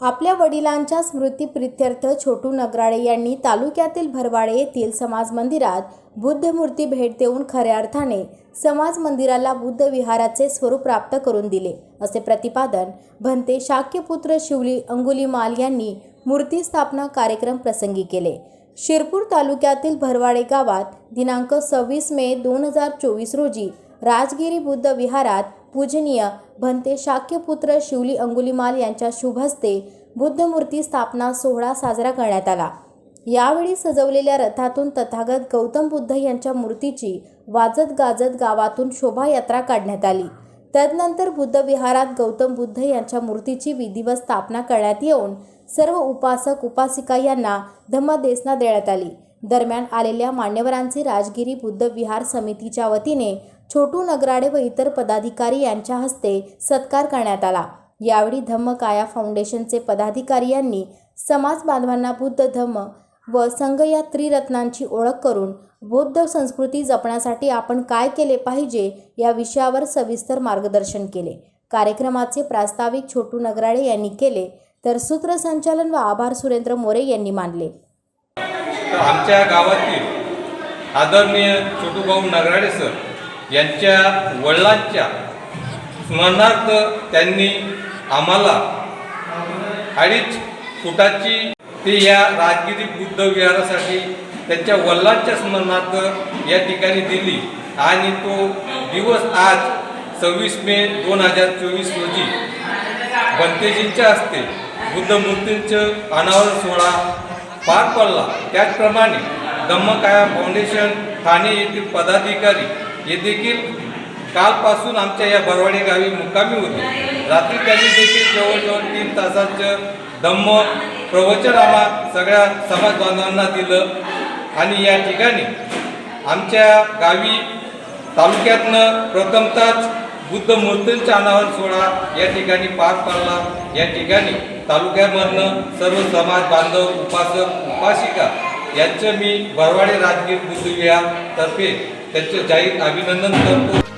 आपल्या वडिलांच्या स्मृतीप्रित्यर्थ छोटू नगराळे यांनी तालुक्यातील भरवाडे येथील समाज मंदिरात बुद्धमूर्ती भेट देऊन खऱ्या अर्थाने समाज मंदिराला बुद्ध विहाराचे स्वरूप प्राप्त करून दिले असे प्रतिपादन भंते शाक्यपुत्र शिवली अंगुलीमाल यांनी मूर्ती स्थापना कार्यक्रम प्रसंगी केले. शिरपूर तालुक्यातील भरवाडे गावात दिनांक सव्वीस मे दोन हजार चोवीस रोजी राजगिरी बुद्ध विहारात पूजनीय भंते शाक्यपुत्र शिवली अंगुलीमाल यांच्या शुभ हस्ते बुद्धमूर्ती स्थापना सोहळा साजरा करण्यात आला. यावेळी सजवलेल्या रथातून तथागत गौतम बुद्ध यांच्या मूर्तीची वाजत गाजत गावातून शोभायात्रा काढण्यात आली. तदनंतर बुद्ध विहारात गौतम बुद्ध यांच्या मूर्तीची विधिवत स्थापना करण्यात येऊन सर्व उपासक उपासिका यांना धम्मदेसना देण्यात आली. दरम्यान आलेल्या मान्यवरांचे राजगिरी बुद्ध विहार समितीच्या वतीने छोटू नगराडे व इतर पदाधिकारी यांच्या हस्ते सत्कार करण्यात आला. यावेळी धम्मकाया फाउंडेशनचे पदाधिकारी यांनी समाज बांधवांना बुद्ध धम्म व संघ या त्रिरत्नांची ओळख करून बौद्ध संस्कृती जपण्यासाठी आपण काय केले पाहिजे या विषयावर सविस्तर मार्गदर्शन केले. कार्यक्रमाचे प्रास्ताविक छोटू नगराळे यांनी केले तर सूत्रसंचालन व आभार सुरेंद्र मोरे यांनी मानले. आमच्या गावातील आदरणीय छोटूभाऊ नगराळे सर यांच्या वडिलांच्या स्मरणार्थ त्यांनी आम्हाला अडीच फुटाची ते या राजगिरी बुद्ध विहारासाठी त्यांच्या वल्लांच्या स्मरणार्थ या ठिकाणी दिली. आणि तो दिवस आज सव्वीस मे दोन हजार चोवीस रोजी बनतेजींच्या हस्ते बुद्ध मूर्तींचं अनावरण सोहळा पार पडला. त्याचप्रमाणे दमकाया फाउंडेशन ठाणे येथील पदाधिकारी हे देखील कालपासून आमच्या या बरवाडी गावी मुक्कामी होते. रात्री त्यांनी देखील जवळजवळ तीन तासाचं धम्म प्रवचन आम्हा सगळ्या समाज बांधवांना दिलं. आणि या ठिकाणी आमच्या गावी तालुक्यातनं प्रथमतःच बुद्ध मूर्तींचा अनावरण सोहळा या ठिकाणी पार पडला. या ठिकाणी तालुक्यामधनं सर्व समाज बांधव उपासक उपासिका यांचं मी बरवाडे राजगीर बुद्ध विहार तर्फे त्यांचं जाहीर अभिनंदन करतो.